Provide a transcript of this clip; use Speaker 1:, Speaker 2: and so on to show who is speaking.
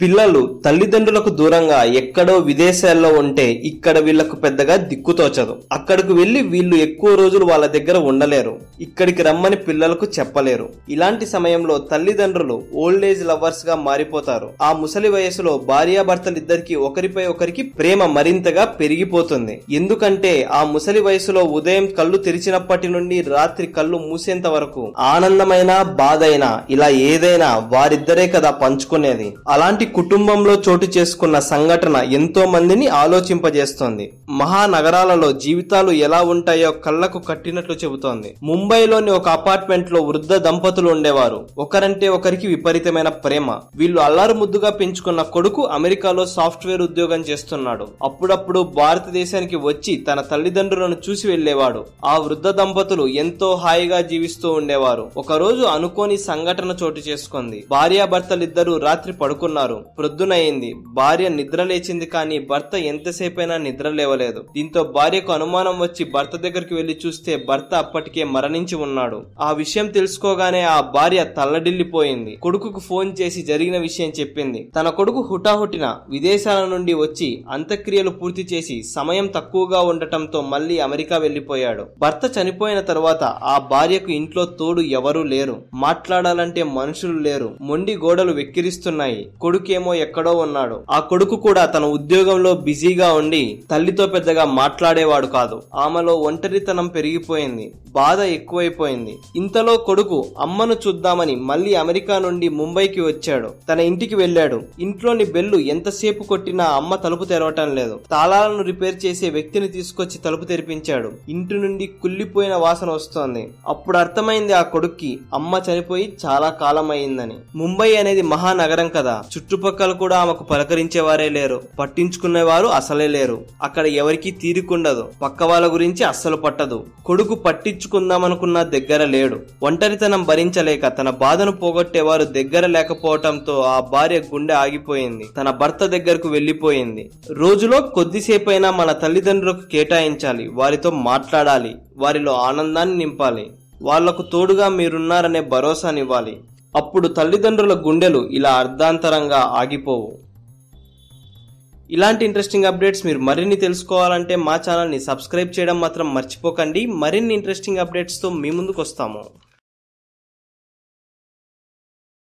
Speaker 1: పిల్లలు తల్లిదండ్రులకు దూరంగా ఎక్కడో విదేశాల్లో ఉంటే ఇక్కడ వీళ్ళకు పెద్దగా దిక్కుతోచదు అక్కడికి వెళ్ళి వీళ్ళు ఎక్కువ రోజులు వాళ్ళ దగ్గర ఉండలేరు. ఇక్కడికి రమ్మని పిల్లలకు చెప్పలేరు. ఇలాంటి సమయంలో తల్లిదండ్రులు ఓల్డ్ ఏజ్ లవర్స్గా మారిపోతారు. ఆ ముసలి వయసులో భార్యాభర్తలిద్దరికి ఒకరిపై ఒకరికి ప్రేమ మరింతగా పెరిగిపోతుంది. ఎందుకంటే ఆ ముసలి వయసులో ఉదయం కళ్ళు తెరిచినప్పటి నుండి రాత్రి కళ్ళు మూసేంత వరకు ఆనందమైన బాధైనా ఇలా ఏదైనా వారిద్దరే కదా పంచుకునేది. అలాంటి కుటుంబంలో చోటు చేసుకున్న సంఘటన ఎంతో మందిని ఆలోచింపజేస్తోంది. మహానగరాలలో జీవితాలు ఎలా ఉంటాయో కళ్ళకు కట్టినట్లు చెబుతోంది. ముంబైలోని ఒక అపార్ట్మెంట్లో వృద్ధ దంపతులు ఉండేవారు. ఒకరంటే ఒకరికి విపరీతమైన ప్రేమ. వీళ్ళు అల్లారు ముద్దుగా పెంచుకున్న కొడుకు అమెరికాలో సాఫ్ట్వేర్ ఉద్యోగం చేస్తున్నాడు. అప్పుడప్పుడు భారతదేశానికి వచ్చి తన తల్లిదండ్రులను చూసి వెళ్ళేవాడు ఆ వృద్ధ దంపతులు ఎంతో హాయిగా జీవిస్తూ ఉండేవారు. ఒకరోజు అనుకోని సంఘటన చోటు చేసుకుంది. భార్యాభర్తలిద్దరూ రాత్రి పడుకున్నారు. ప్రొద్దునయింది భార్య నిద్ర లేచింది కానీ భర్త ఎంతసేపైనా నిద్ర లేవలేదు. దీంతో భార్యకు అనుమానం వచ్చి భర్త దగ్గరికి వెళ్ళి చూస్తే భర్త అప్పటికే మరణించి ఉన్నాడు. ఆ విషయం తెలుసుకోగానే ఆ భార్య తల్లడిల్లిపోయింది. కొడుకుకు ఫోన్ చేసి జరిగిన విషయం చెప్పింది. తన కొడుకు హుటాహుటిన విదేశాల నుండి వచ్చి అంత్యక్రియలు పూర్తి చేసి సమయం తక్కువగా ఉండటంతో మళ్ళీ అమెరికా వెళ్ళిపోయాడు భర్త చనిపోయిన తర్వాత ఆ భార్యకు ఇంట్లో తోడు ఎవరూ లేరు. మాట్లాడాలంటే మనుషులు లేరు. మొండి గోడలు వెక్కిరిస్తున్నాయి. కొడుకు కొడుకేమో ఎక్కడో ఉన్నాడు. ఆ కొడుకు కూడా తన ఉద్యోగంలో బిజీగా ఉండి తల్లితో పెద్దగా మాట్లాడేవాడు కాదు. ఆమెలో ఒంటరితనం పెరిగిపోయింది. బాధ ఎక్కువైపోయింది. ఇంతలో కొడుకు అమ్మను చూద్దామని మళ్ళీ అమెరికా నుండి ముంబైకి వచ్చాడు. తన ఇంటికి వెళ్ళాడు. ఇంట్లోని బెల్లు ఎంతసేపు కొట్టినా అమ్మ తలుపు తెరవటం లేదు. తాళాలను రిపేర్ చేసే వ్యక్తిని తీసుకొచ్చి తలుపు తెరిపించాడు. ఇంటి నుండి కుళ్ళిపోయిన వాసన వస్తోంది. అప్పుడు అర్థమైంది ఆ కొడుక్కి అమ్మ చనిపోయి చాలా కాలం అయిందని ముంబై అనేది మహానగరం కదా. చుట్టూ చుట్టుపక్కల కూడా ఆమెకు పలకరించేవారే లేరు. పట్టించుకునేవారు అసలే లేరు. అక్కడ ఎవరికీ తీరికుండదు. పక్క వాళ్ళ గురించి అస్సలు పట్టదు. కొడుకు పట్టించుకుందామనుకున్న దగ్గర లేడు. ఒంటరితనం భరించలేక తన బాధను పోగొట్టేవారు దగ్గర లేకపోవటంతో ఆ భార్య గుండె ఆగిపోయింది. తన భర్త దగ్గరకు వెళ్ళిపోయింది రోజులో కొద్దిసేపైనా మన తల్లిదండ్రులకు కేటాయించాలి. వారితో మాట్లాడాలి. వారిలో ఆనందాన్ని నింపాలి. వాళ్ళకు తోడుగా మీరున్నారనే భరోసానివ్వాలి. అప్పుడు తల్లిదండ్రుల గుండెలు ఇలా అర్ధాంతరంగా ఆగిపోవు. ఇలాంటి ఇంట్రెస్టింగ్ అప్డేట్స్ మీరు మరిన్ని తెలుసుకోవాలంటే మా ఛానల్ని సబ్స్క్రైబ్ చేయడం మాత్రం మర్చిపోకండి. మరిన్ని ఇంట్రెస్టింగ్ అప్డేట్స్తో మీ ముందుకు వస్తాము